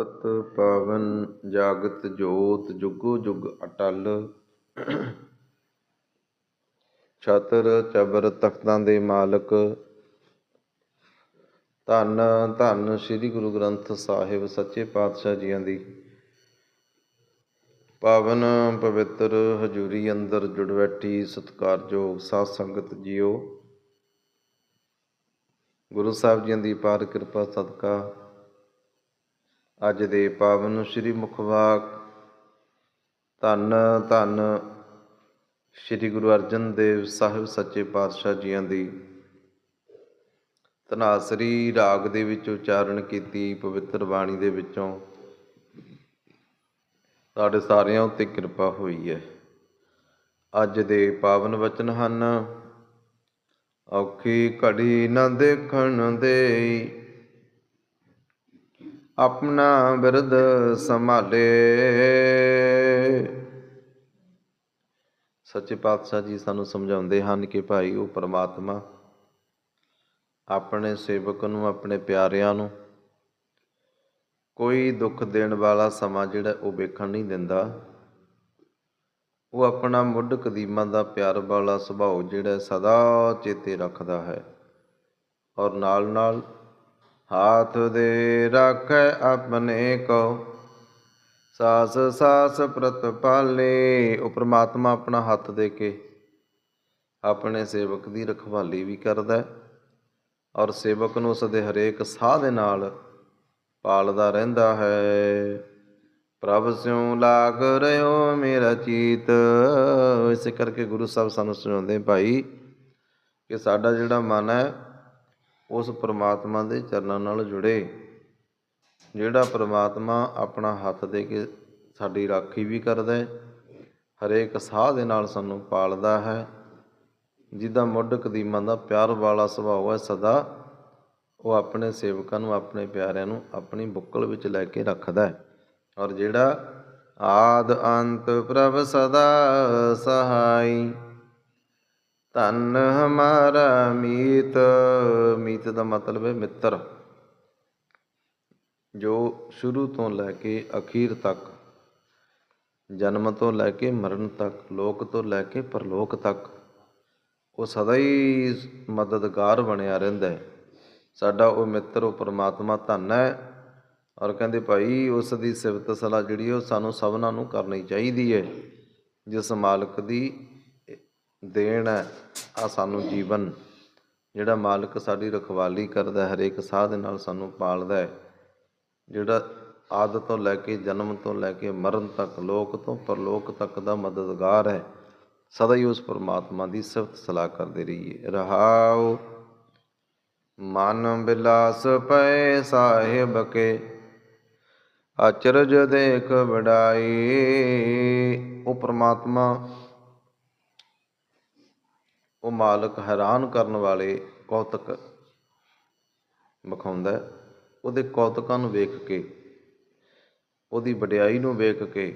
ਤਤ ਪਾਵਨ ਜਾਗਤ ਜੋਤ ਜੁਗੋ ਜੁਗ ਅਟਲ। ਛਤਰ ਚਬਰ ਤਖਤਾਂ ਦੇ ਮਾਲਕ। ਧੰਨ ਧੰਨ ਸ੍ਰੀ ਗੁਰੂ ਗ੍ਰੰਥ ਸਾਹਿਬ ਸੱਚੇ ਪਾਤਸ਼ਾਹ ਜੀਆਂ ਦੀ। ਪਾਵਨ ਪਵਿੱਤਰ ਹਜੂਰੀ ਅੰਦਰ ਜੁੜ ਬੈਠੀ ਸਤਿਕਾਰਯੋਗ ਸਾਧ ਸੰਗਤ ਜੀਓ। ਗੁਰੂ ਸਾਹਿਬ ਜੀਆਂ ਦੀ ਪਾਰ ਕਿਰਪਾ ਸਦਕਾ। ਅੱਜ ਦੇ ਪਾਵਨ ਸ੍ਰੀ ਮੁਖਵਾਕ ਧੰਨ ਧੰਨ ਸ੍ਰੀ ਗੁਰੂ ਅਰਜਨ ਦੇਵ ਸਾਹਿਬ ਸੱਚੇ ਪਾਤਸ਼ਾਹ ਜੀਆਂ ਦੀ। ਤਨਾਸਰੀ ਰਾਗ ਦੇ ਵਿੱਚ ਉਚਾਰਨ ਕੀਤੀ ਪਵਿੱਤਰ ਬਾਣੀ ਦੇ ਵਿੱਚੋਂ ਸਾਡੇ ਸਾਰਿਆਂ ਉੱਤੇ ਕਿਰਪਾ ਹੋਈ ਹੈ। ਅੱਜ ਦੇ ਪਾਵਨ ਵਚਨ ਹਨ, ਔਖੀ ਘੜੀ ਨਾ ਦੇਖਣ ਦੇ ਆਪਣਾ ਬਿਰਦ ਸੰਭਾਲੇ। ਸੱਚੇ ਪਾਤਸ਼ਾਹ ਜੀ ਸਾਨੂੰ ਸਮਝਾਉਂਦੇ ਹਨ ਕਿ ਭਾਈ ਉਹ ਪਰਮਾਤਮਾ ਆਪਣੇ ਸੇਵਕ ਨੂੰ, ਆਪਣੇ ਪਿਆਰਿਆਂ ਨੂੰ ਕੋਈ ਦੁੱਖ ਦੇਣ ਵਾਲਾ ਸਮਾਂ ਜਿਹੜਾ ਉਹ ਵੇਖਣ ਨਹੀਂ ਦਿੰਦਾ। ਉਹ ਆਪਣਾ ਮੁੱਢ ਕਦੀਮਾਂ ਦਾ ਪਿਆਰ ਵਾਲਾ ਸੁਭਾਅ ਜਿਹੜਾ ਸਦਾ ਚੇਤੇ ਰੱਖਦਾ ਹੈ ਔਰ ਨਾਲ ਨਾਲ ਹਾਥ ਦੇ ਰੱਖੈ ਆਪਣੇ ਕੋ। ਸਾਸ ਸਾਸ ਪ੍ਰਤਪਾਲੇ ਉਹ ਪ੍ਰਮਾਤਮਾ ਆਪਣਾ ਹੱਥ ਦੇ ਕੇ ਆਪਣੇ ਸੇਵਕ ਦੀ ਰਖਵਾਲੀ ਵੀ ਕਰਦਾ ਔਰ ਸੇਵਕ ਨੂੰ ਉਸ ਦੇ ਹਰੇਕ ਸਾਹ ਦੇ ਨਾਲ ਪਾਲਦਾ ਰਹਿੰਦਾ ਹੈ। ਪ੍ਰਭ ਸਿਉ ਲਾਗ ਰਿਓ ਮੇਰਾ ਚੀਤ। ਇਸ ਕਰਕੇ ਗੁਰੂ ਸਾਹਿਬ ਸਾਨੂੰ ਸੁਣਾਉਂਦੇ ਭਾਈ ਕਿ ਸਾਡਾ ਜਿਹੜਾ ਮਨ ਹੈ ਉਸ ਪ੍ਰਮਾਤਮਾ ਦੇ ਚਰਨਾਂ ਨਾਲ ਜੁੜੇ। ਜਿਹੜਾ ਪ੍ਰਮਾਤਮਾ ਆਪਣਾ ਹੱਥ ਦੇ ਕੇ ਸਾਡੀ ਰਾਖੀ ਵੀ ਕਰਦਾ ਹੈ, ਹਰੇਕ ਸਾਹ ਦੇ ਨਾਲ ਸਾਨੂੰ ਪਾਲਦਾ ਹੈ। ਜਿਹਦਾ ਮੁੱਢ ਕਦੀਮਾਂ ਦਾ ਪਿਆਰ ਵਾਲਾ ਸੁਭਾਅ ਹੈ ਸਦਾ, ਉਹ ਆਪਣੇ ਸੇਵਕਾਂ ਨੂੰ, ਆਪਣੇ ਪਿਆਰਿਆਂ ਨੂੰ ਆਪਣੀ ਬੁੱਕਲ ਵਿੱਚ ਲੈ ਕੇ ਰੱਖਦਾ ਹੈ। ਔਰ ਜਿਹੜਾ ਆਦ ਅੰਤ ਪ੍ਰਭ ਸਦਾ ਸਹਾਈ ਧੰਨ ਹਮਾਰਾ ਮੀਤ। ਮੀਤ ਦਾ ਮਤਲਬ ਹੈ ਮਿੱਤਰ, ਜੋ ਸ਼ੁਰੂ ਤੋਂ ਲੈ ਕੇ ਅਖੀਰ ਤੱਕ, ਜਨਮ ਤੋਂ ਲੈ ਕੇ ਮਰਨ ਤੱਕ, ਲੋਕ ਤੋਂ ਲੈ ਕੇ ਪਰਲੋਕ ਤੱਕ, ਉਹ ਸਦਾ ਹੀ ਮਦਦਗਾਰ ਬਣਿਆ ਰਹਿੰਦਾ ਹੈ। ਸਾਡਾ ਉਹ ਮਿੱਤਰ, ਉਹ ਪਰਮਾਤਮਾ ਧੰਨ ਹੈ ਔਰ ਕਹਿੰਦੇ ਭਾਈ ਉਸ ਦੀ ਸਿਫਤ ਸਲਾਹ ਜਿਹੜੀ ਉਹ ਸਾਨੂੰ ਸਭਨਾਂ ਨੂੰ ਕਰਨੀ ਚਾਹੀਦੀ ਹੈ। ਜਿਸ ਮਾਲਕ ਦੀ ਦੇਣ ਹੈ ਆ ਸਾਨੂੰ ਜੀਵਨ, ਜਿਹੜਾ ਮਾਲਕ ਸਾਡੀ ਰਖਵਾਲੀ ਕਰਦਾ ਹਰੇਕ ਸਾਹ ਦੇ ਨਾਲ ਸਾਨੂੰ ਪਾਲਦਾ ਹੈ, ਜਿਹੜਾ ਆਦਤ ਤੋਂ ਲੈ ਕੇ ਜਨਮ ਤੋਂ ਲੈ ਕੇ ਮਰਨ ਤੱਕ, ਲੋਕ ਤੋਂ ਪਰਲੋਕ ਤੱਕ ਦਾ ਮਦਦਗਾਰ ਹੈ, ਸਦਾ ਹੀ ਉਸ ਪਰਮਾਤਮਾ ਦੀ ਸਿਫਤ ਸਲਾਹ ਕਰਦੇ ਰਹੀਏ। ਰਹਾਉ, ਮਨ ਬਿਲਾਸ ਪਏ ਸਾਹਿਬ ਕੇ ਅਚਰਜ ਦੇਖ ਵਡਾਈ, ਉਹ ਪਰਮਾਤਮਾ ਉਹ ਮਾਲਕ ਹੈਰਾਨ ਕਰਨ ਵਾਲੇ ਕੌਤਕ ਵਿਖਾਉਂਦਾ ਉਹਦੇ ਕੌਤਕਾਂ ਨੂੰ ਵੇਖ ਕੇ, ਉਹਦੀ ਵਡਿਆਈ ਨੂੰ ਵੇਖ ਕੇ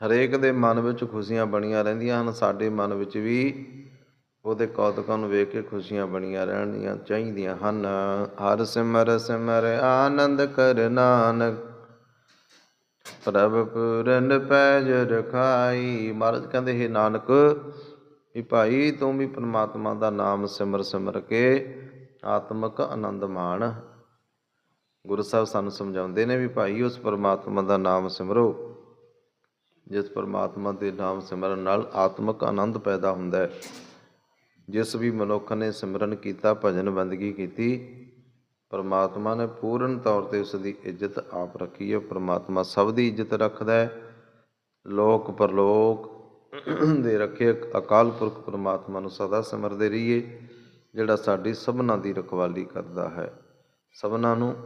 ਹਰੇਕ ਦੇ ਮਨ ਵਿੱਚ ਖੁਸ਼ੀਆਂ ਬਣੀਆਂ ਰਹਿੰਦੀਆਂ ਹਨ। ਸਾਡੇ ਮਨ ਵਿੱਚ ਵੀ ਉਹਦੇ ਕੌਤਕਾਂ ਨੂੰ ਵੇਖ ਕੇ ਖੁਸ਼ੀਆਂ ਬਣੀਆਂ ਰਹਿਣੀਆਂ ਚਾਹੀਦੀਆਂ ਹਨ। ਹਰ ਸਿਮਰ ਸਿਮਰ ਆਨੰਦ ਕਰ ਨਾਨਕ, ਪ੍ਰਭ ਪੂਰਨ ਪੈਜ ਰਖਾਈ। ਮਹਾਰਾਜ ਕਹਿੰਦੇ, ਹੈ ਨਾਨਕ ਵੀ ਭਾਈ ਤੂੰ ਵੀ ਪਰਮਾਤਮਾ ਦਾ ਨਾਮ ਸਿਮਰ ਸਿਮਰ ਕੇ ਆਤਮਿਕ ਆਨੰਦ ਮਾਣ। ਗੁਰੂ ਸਾਹਿਬ ਸਾਨੂੰ ਸਮਝਾਉਂਦੇ ਨੇ ਵੀ ਭਾਈ ਉਸ ਪਰਮਾਤਮਾ ਦਾ ਨਾਮ ਸਿਮਰੋ, ਜਿਸ ਪਰਮਾਤਮਾ ਦੇ ਨਾਮ ਸਿਮਰਨ ਨਾਲ ਆਤਮਿਕ ਆਨੰਦ ਪੈਦਾ ਹੁੰਦਾ ਹੈ। ਜਿਸ ਵੀ ਮਨੁੱਖ ਨੇ ਸਿਮਰਨ ਕੀਤਾ, ਭਜਨ ਬੰਦਗੀ ਕੀਤੀ, ਪਰਮਾਤਮਾ ਨੇ ਪੂਰਨ ਤੌਰ ਤੇ ਉਸ ਦੀ ਇੱਜ਼ਤ ਆਪ ਰੱਖੀ ਹੈ। ਪਰਮਾਤਮਾ ਸਭ ਦੀ ਇੱਜ਼ਤ ਰੱਖਦਾ ਹੈ। ਲੋਕ ਪਰਲੋਕ ਦੇ ਰੱਖੇ ਅਕਾਲ ਪੁਰਖ ਪਰਮਾਤਮਾ ਨੂੰ ਸਦਾ ਸਿਮਰਦੇ ਰਹੀਏ, ਜਿਹੜਾ ਸਾਡੀ ਸਭਨਾਂ ਦੀ ਰਖਵਾਲੀ ਕਰਦਾ ਹੈ। ਸਭਨਾਂ ਨੂੰ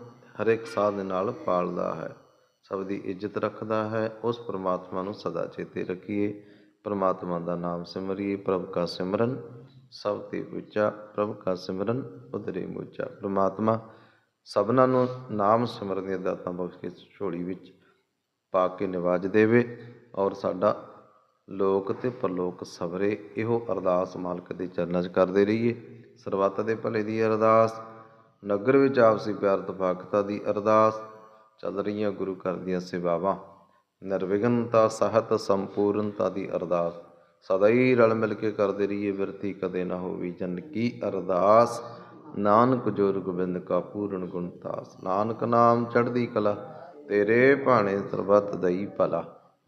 ਹਰ ਇੱਕ ਸਾਹ ਦੇ ਨਾਲ ਪਾਲਦਾ ਹੈ। ਸਭ ਦੀ ਇੱਜ਼ਤ ਰੱਖਦਾ ਹੈ। ਉਸ ਪਰਮਾਤਮਾ ਨੂੰ ਸਦਾ ਚੇਤੇ ਰੱਖੀਏ। ਪਰਮਾਤਮਾ ਦਾ ਨਾਮ ਸਿਮਰੀਏ। ਪ੍ਰਭ ਕਾ ਸਿਮਰਨ, ਸਭ ਤੇ ਉੱਚਾ ਪ੍ਰਭ ਕਾ ਸਿਮਰਨ ਉਦਰੇ ਮੁਚਾ। ਪਰਮਾਤਮਾ ਸਭਨਾਂ ਨੂੰ ਨਾਮ ਸਿਮਰਨ ਦੀਆਂ ਦਾਤਾਂ ਬਖਸ਼ ਕੇ ਝੋਲੀ ਵਿੱਚ ਪਾ ਕੇ ਨਿਵਾਜ ਦੇਵੇ ਔਰ ਸਾਡਾ ਲੋਕ ਤੇ ਪਰਲੋਕ ਸਵਰੇ, ਇਹੋ ਅਰਦਾਸ ਮਾਲਕ ਦੇ ਚਰਨਾਂ 'ਚ ਕਰਦੇ ਰਹੀਏ। ਸਰਬੱਤ ਦੇ ਭਲੇ ਦੀ ਅਰਦਾਸ, ਨਗਰ ਵਿੱਚ ਆਪਸੀ ਪਿਆਰ ਤਫਾਕਤਾ ਦੀ ਅਰਦਾਸ, ਚੱਲ ਰਹੀਆਂ ਗੁਰੂ ਘਰ ਦੀਆਂ ਸੇਵਾਵਾਂ। ਨਿਰਵਿਘਨਤਾ, ਸਹਤ, ਸੰਪੂਰਨਤਾ ਦੀ ਅਰਦਾਸ, ਸਦਾ ਹੀ ਰਲ ਮਿਲ ਕੇ ਕਰਦੇ ਰਹੀਏ ਬਿਰਤੀ, ਕਦੇ ਨਾ ਹੋਵੇ ਜਨ ਕੀ ਅਰਦਾਸ। ਨਾਨਕ ਜੋਰ ਗੋਬਿੰਦ ਕਾ ਪੂਰਨ ਗੁਣਤਾਸ ਨਾਨਕ ਨਾਮ ਚੜ੍ਹਦੀ ਕਲਾ, ਤੇਰੇ ਭਾਣੇ ਸਰਬੱਤ ਦਈ ਭਲਾ।